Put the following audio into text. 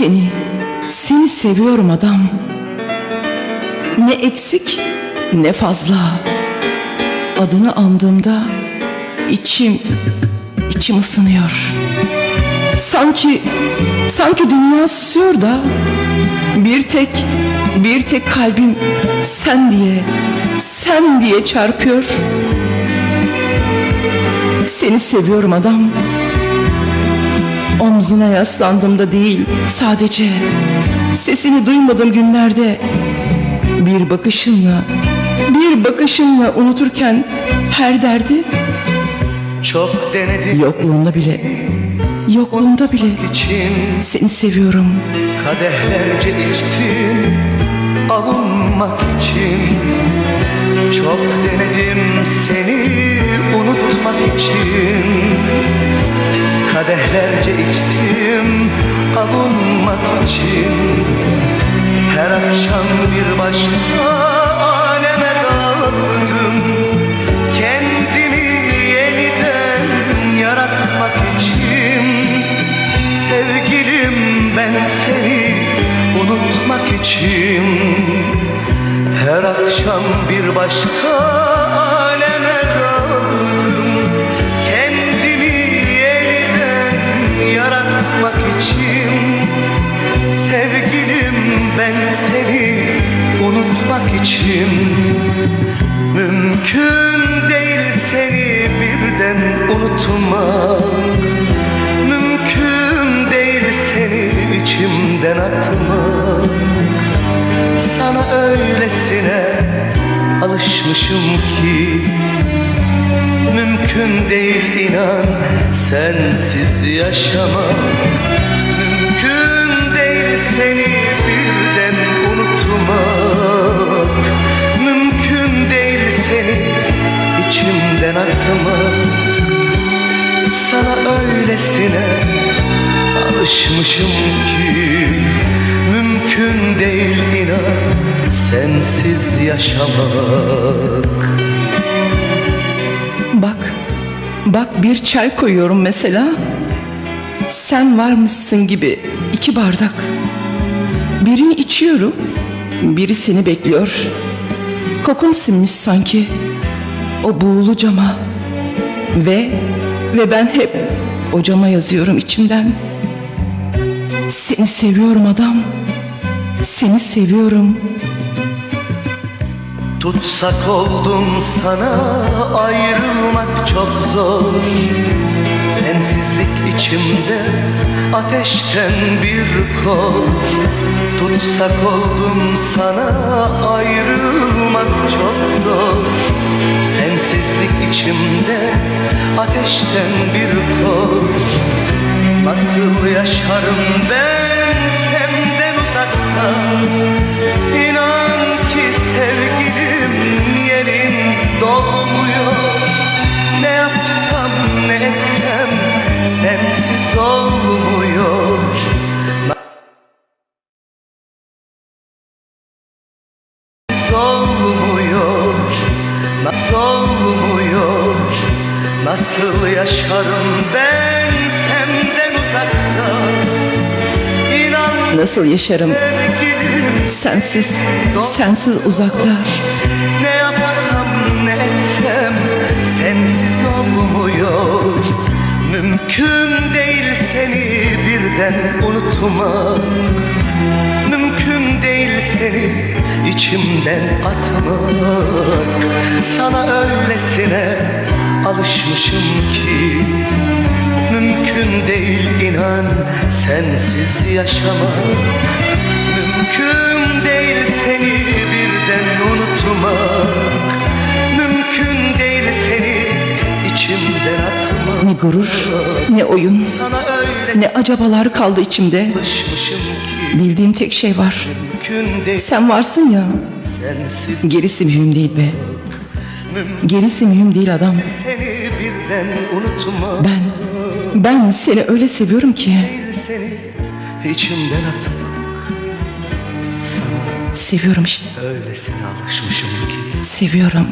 Seni, seni seviyorum adam. Ne eksik ne fazla. Adını andığımda içim, içim ısınıyor. Sanki, sanki dünya susuyor da bir tek, bir tek kalbim sen diye, sen diye çarpıyor. Seni seviyorum adam. Omzuna yaslandığımda değil sadece sesini duymadığım günlerde bir bakışınla bir bakışınla unuturken her derdi Çok denedim yokluğunda bile yokluğunda bile için seni seviyorum. Kadehlerce içtim avunmak için Çok denedim Kadehlerce içtim avunmak için. Her akşam bir başka aleme daldım. Kendimi yeniden yaratmak için. Sevgilim ben seni unutmak için. Her akşam bir başka unutmak için Mümkün değil seni birden unutmak. Mümkün değil seni içimden atmak. Sana öylesine alışmışım ki Mümkün değil inan sensiz yaşamak. Mümkün değil seni öylesine alışmışım ki Mümkün değil inan sensiz yaşamak Bak, bak bir çay koyuyorum mesela. Sen varmışsın gibi iki bardak. Birini içiyorum, biri seni bekliyor. Kokun sinmiş sanki. O buğulu cama. Ve, ve ben hep o cama yazıyorum içimden. Seni seviyorum adam. Seni seviyorum. Tutsak oldum sana ayrılmak çok zor Sensizlik içimde ateşten bir kor Tutsak oldum sana ayrılmak çok zor. Sensizlik içimde ateşten bir kor Nasıl yaşarım ben senden uzakta Nasıl yaşarım ben senden uzakta? İnan Nasıl yaşarım? sensiz, sensiz uzakta. Ne yapsam ne etsem sensiz olmuyor. Mümkün değil seni birden unutmak. Mümkün değil seni içimden atmak alışmışım ki Mümkün değil inan sensiz yaşamak Mümkün değil seni birden unutmak Mümkün değil seni içimden atmak Ne gurur, ne oyun, ne acabalar kaldı içimde. Bildiğim tek şey var. Sen varsın ya. Gerisi mühim değil be. Gerisi mühim değil adam. seni birden unutmak Ben, ben seni öyle seviyorum ki. İçimden atmak Seviyorum işte. öylesine alışmışım ki Seviyorum.